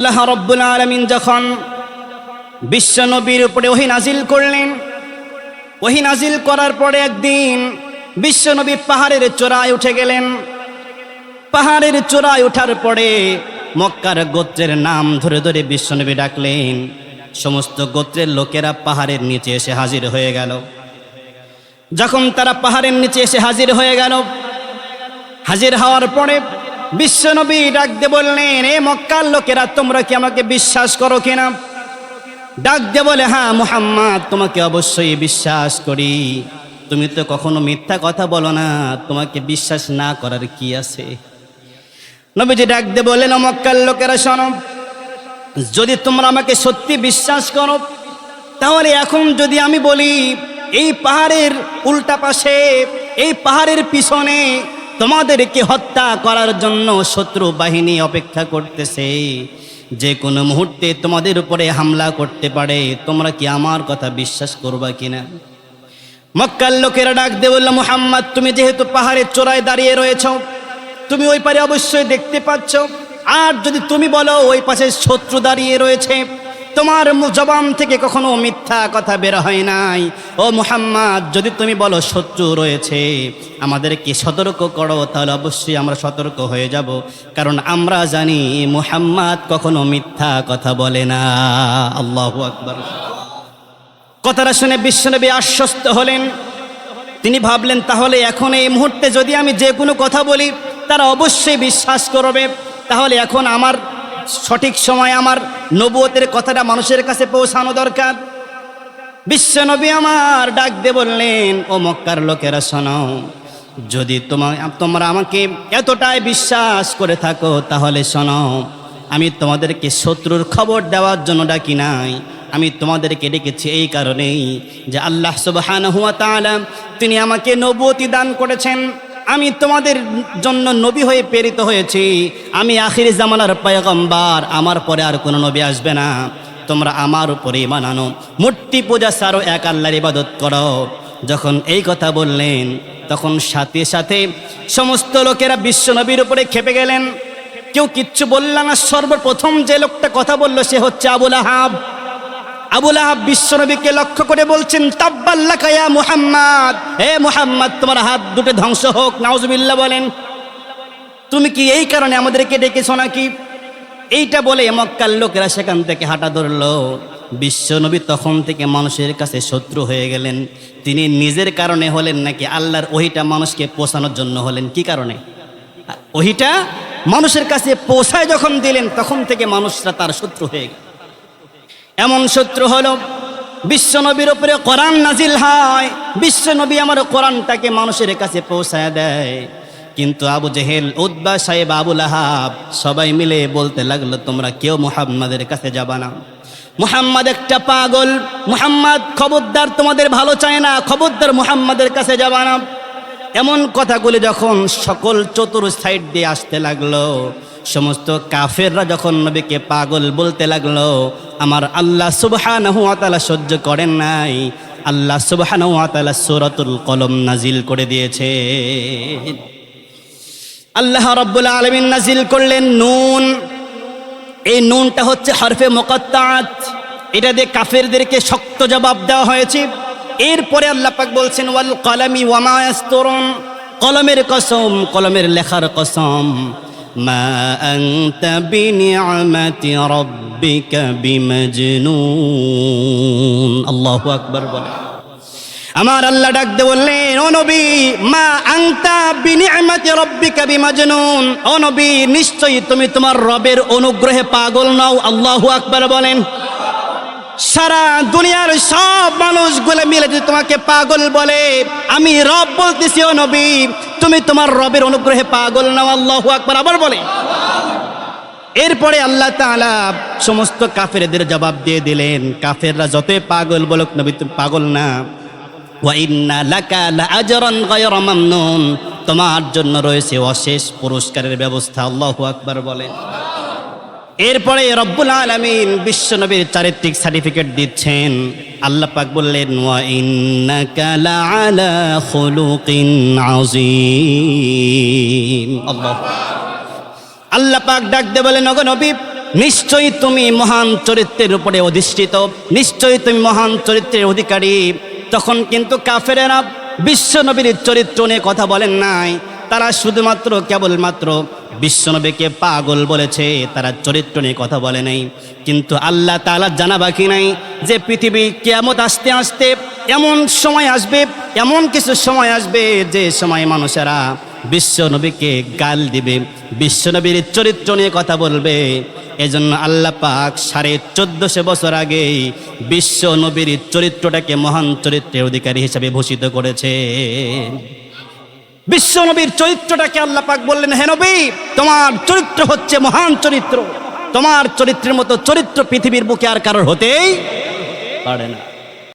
আল্লাহ রব্বুল আলমিন যখন বিশ্ব নবীর উপরে ওহি নাজিল করলেন, ওহি নাজিল করার পরে একদিন বিশ্ব নবী পাহাড়ের চূড়ায় উঠে গেলেন। পাহাড়ের চূড়ায় ওঠার পরে মক্কার গোত্রের নাম ধরে ধরে বিশ্বনবী ডাকলেন। সমস্ত গোত্রের লোকেরা পাহাড়ের নিচে এসে হাজির হয়ে গেল। যখন তারা পাহাড়ের নিচে এসে হাজির হয়ে গেল, হাজির হওয়ার পরে বিশ্বনবী ডাক দিয়ে বললেন, এ মক্কার লোকেরা, তোমরা কি আমাকে বিশ্বাস করো কিনা? ডাক দিয়ে বলে হ্যাঁ মুহাম্মদ, তোমাকে অবশ্যই বিশ্বাস করি। তুমি তো কখনো মিথ্যা কথা বলো না, তোমাকে বিশ্বাস না করার কি আছে? নবীজি ডাক দিয়ে বললেন, "ও মক্কার লোকেরা, শোনো, যদি তোমরা আমাকে সত্যি বিশ্বাস করো, তাহলে এখন যদি আমি বলি, এই পাহাড়ের উল্টা পাশে, এই পাহাড়ের পিছনে তোমাদেরকে হত্যা করার জন্য শত্রু বাহিনী অপেক্ষা করতেছে। যে কোনো মুহূর্তে তোমাদের উপরে হামলা করতে পারে। তোমরা কি আমার কথা বিশ্বাস করবা কিনা? মক্কার লোকেরা ডাক দিয়ে বলল, মুহাম্মদ, তুমি যেহেতু পাহাড়ের চোরায় দাঁড়িয়ে রয়েছ, তুমি ওই পারে অবশ্যই দেখতে পাচ্ছ। আর যদি তুমি বলো, ওই পাশে শত্রু দাঁড়িয়ে রয়েছে তোমার জবান থেকে কখনো মিথ্যা কথা বের হয় নাই। ও মুহাম্মদ, যদি তুমি বলো শত্রু রয়েছে, আমাদেরকে সতর্ক করো, তাহলে অবশ্যই আমরা সতর্ক হয়ে যাব। কারণ আমরা জানি মুহাম্মদ কখনো মিথ্যা কথা বলে না। আল্লাহ আকবর। কথাটা শুনে বিশ্বনবী আশ্বস্ত হলেন। তিনি ভাবলেন, তাহলে এখন এই মুহূর্তে যদি আমি যে কোনো কথা বলি, তারা অবশ্যই বিশ্বাস করবে। তাহলে এখন আমার সঠিক সময়, আমার নবুয়তের কথাটা মানুষের কাছে পৌঁছানো দরকার। বিশ্বনবী আমার ডাক দিয়ে বললেন, ও মক্কার লোকেরা শোনাও যদি তোমার তোমরা আমাকে এতটাই বিশ্বাস করে থাকো, তাহলে শোনাও আমি তোমাদেরকে শত্রুর খবর দেওয়ার জন্য ডাকি নাই। আমি তোমাদেরকে ডেকেছি এই কারণেই যে আল্লাহ সুবহানাহু ওয়া তাআলা তিনি আমাকে নবুয়তি দান করেছেন। আমি তোমাদের জন্য নবী হয়ে প্রেরিত হয়েছি। আমি আখির জামানার পয়গম্বার, আমার পরে আর কোনো নবী আসবে না। তোমরা আমার উপরে ইমান আনো। মূর্তি পূজা সারো এক আল্লাহর ইবাদত করো। যখন এই কথা বললেন, তখন সাথে সাথে সমস্ত লোকেরা বিশ্ব নবীর উপরে খেপে গেলেন। কেউ কিচ্ছু বলল না। সর্বপ্রথম যে লোকটা কথা বলল, সে হচ্ছে আবুল আহাব। আবুল আহাব বিশ্বনবীকে লক্ষ্য করে বলছেন, তাব্বাল্লাকা ইয়া মুহাম্মদ। হে মুহাম্মদ, তোমার হাত দুটো ধ্বংস হোক। নাউজুবিল্লাহ বলেন, তুমি কি এই কারণে আমাদেরকে ডেকেছো নাকি? এইটা বলে মক্কার লোকেরা সেখান থেকে হাঁটা ধরলো। বিশ্বনবী তখন থেকে মানুষের কাছে শত্রু হয়ে গেলেন। তিনি নিজের কারণে হলেন নাকি আল্লাহর ওহিটা মানুষকে পোষানোর জন্য হলেন? কি কারণে? ওহিটা মানুষের কাছে পোষায় যখন দিলেন, তখন থেকে মানুষরা তার শত্রু হয়ে গেল। এমন শত্রু হলো বিশ্বনবীর উপরে কোরআন নাজিল হয় বিশ্বনবী আমার কোরআনটাকে মানুষের কাছে পৌঁছায় দেয়। কিন্তু আবু জেহেল উদ্বা সাহেব আবুল আহাব সবাই মিলে বলতে লাগল, তোমরা কেউ মুহাম্মাদের কাছে যাবা না। মুহাম্মদ একটা পাগল, মুহাম্মদ খবরদার তোমাদের ভালো চায় না, খবরদার মুহাম্মাদের কাছে যাবা না। এমন কথাগুলি যখন সকল চতুর সাইড দিয়ে আসতে লাগল, সমস্ত কাফেররা যখন নবীকে পাগল বলতে লাগল, আমার আল্লাহ সুবহানাহু ওয়া তাআলা সহ্য করেন নাই। আল্লাহ সুবহানাহু ওয়া তাআলা কলম নাজিল করে দিয়েছে। আল্লাহ রাব্বুল আলমিন নাজিল করলেন নুন। এই নুনটা হচ্ছে হরফে মোকাত্তাত। এটা দিয়ে কাফেরদেরকে শক্ত জবাব দেওয়া হয়েছে। এরপরে আল্লাহ পাক বলছেন, ওয়াল কলামি ওয়ামা ইয়াসতুরুন। কলমের কসম, কলমের লেখার কসম। মা আনতা বিনিআমাতি রাব্বিকা বিমাজনুন। আল্লাহু আকবার বলে। আমার আল্লাহ ডাক দে বললেন, ও নবী, মা আংতা বিনিআমাতি রাব্বিকা বিমাজনুন। ও নবী, নিশ্চয়ই তুমি তোমার রবের অনুগ্রহে পাগল নও। আল্লাহু আকবার বলেন। সারা দুনিয়ার সব মানুষগুলো মিলে যদি তোমাকে পাগল বলে, আমি রব বলতেছি, ও নবী, তুমি তোমার রবের অনুগ্রহে পাগল নাও, আল্লাহ আকবার। আবার বলে, এরপরে আল্লাহ তাআলা সমস্ত কাফেরদের জবাব দিয়ে দিলেন, কাফেররা যতই পাগল বলুক, নবী, তুমি পাগল না। তোমার জন্য রয়েছে অশেষ পুরস্কারের ব্যবস্থা, আল্লাহু আকবার বলেন এরপরে রব্বুল আলামিন বিশ্বনবীর চারিত্রিক সার্টিফিকেট দিচ্ছেন। আল্লাহ পাক বললেন আল্লাহ পাক ডাক দে বলেন ওগো নবী নিশ্চয়ই তুমি মহান চরিত্রের উপরে অধিষ্ঠিত নিশ্চয়ই তুমি মহান চরিত্রের অধিকারী। তখন কিন্তু কাফেরেরা বিশ্বনবীর চরিত্র নিয়ে কথা বলেন নাই। তারা শুধুমাত্র কেবলমাত্র বিশ্বনবীকে পাগল বলেছে, তারা চরিত্র নিয়ে কথা বলে নাই। কিন্তু আল্লাহ তাআলা জানা বাকি নাই যে পৃথিবী কেমত আসতে আসতে এমন সময় আসবে, এমন কিছু সময় আসবে যে সময় মানুষেরা বিশ্বনবীকে গাল দিবে, বিশ্বনবীর চরিত্র নিয়ে কথা বলবে। এজন্য আল্লাহ পাক সাড়ে চোদ্দশো বছর আগেই বিশ্ব নবীর চরিত্রটাকে মহান চরিত্রের অধিকারী হিসাবে ভূষিত করেছে। বিশ্ব নবীর চরিত্রটাকে আল্লাহ পাক বললেন, হে নবী, তোমার চরিত্র হচ্ছে মহান চরিত্র। তোমার চরিত্রের মতো চরিত্র পৃথিবীর বুকে আর কারোর হতেই পারে না।